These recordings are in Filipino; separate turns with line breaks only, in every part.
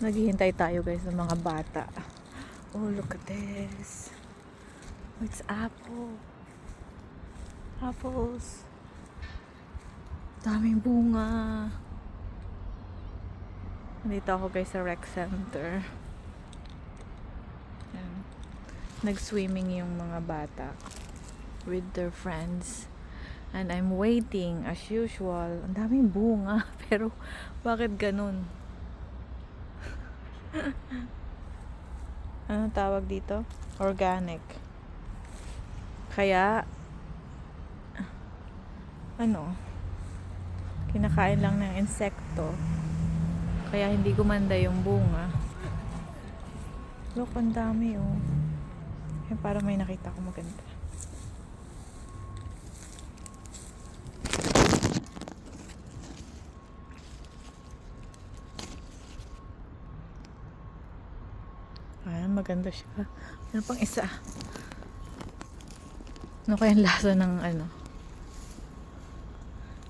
Naghihintay tayo guys ng mga bata. Oh, look at this. Oh, it's apple. Apples. Daming bunga. Nandito ako guys sa rec center. Yan. Nag-swimming yung mga bata with their friends. And I'm waiting as usual. Ang daming bunga. Pero bakit ganun? Ano tawag dito? Organic. Kaya ano? Kinakain lang ng insekto. Kaya hindi gumanda yung bunga. Look ang dami oh. Eh, para may nakita ko maganda Ayan, maganda siya. Ano pang isa? Ano kaya lasa ng ano?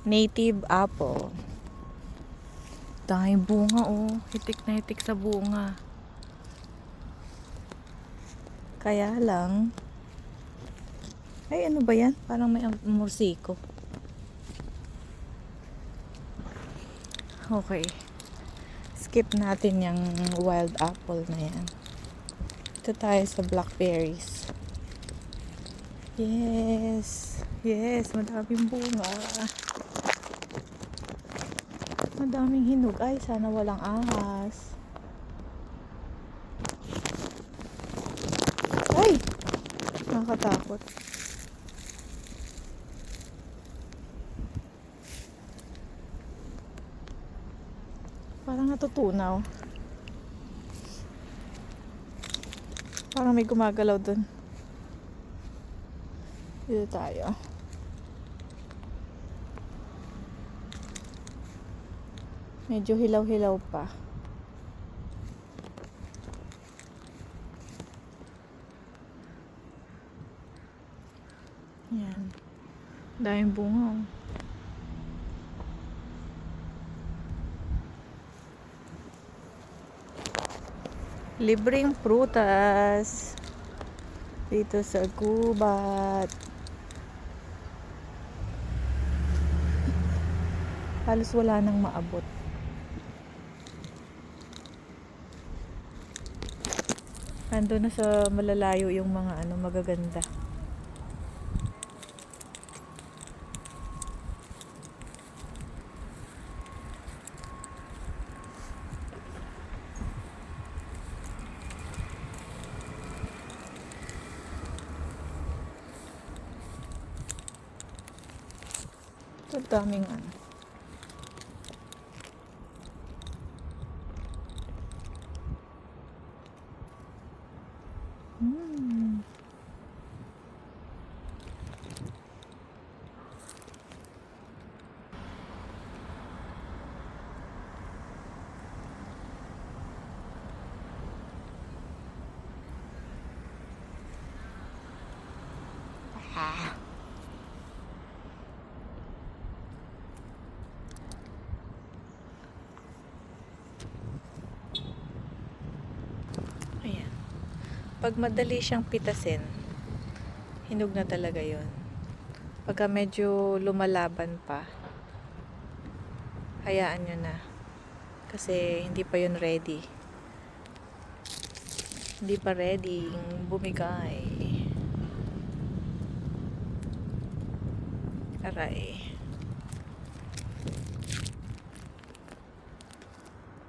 Native apple. Dahil bunga oh. Hitik na hitik sa bunga. Kaya lang, ay ano ba yan? Parang may mursiko. Okay. Skip natin yung wild apple na yan. Ito tayo sa blackberries. Yes. Yes, madaming bunga. Madaming hinog. Ay, sana walang ahas. Ay! Nakakatakot. Parang natutunaw. Parang may gumagalaw dun. Dito tayo. Medyo hilaw-hilaw pa. Yan. Daming bunga. oh. Libreng prutas. Dito sa gubat. Halos wala nang maabot. Ando na sa malalayo yung mga ano magaganda. Ito daming ano. Mm. Ah. Pag madali siyang pitasin, hinog na talaga yon. Pagka medyo lumalaban pa, hayaan nyo na. Kasi hindi pa yun ready. Hindi pa ready bumigay. Aray.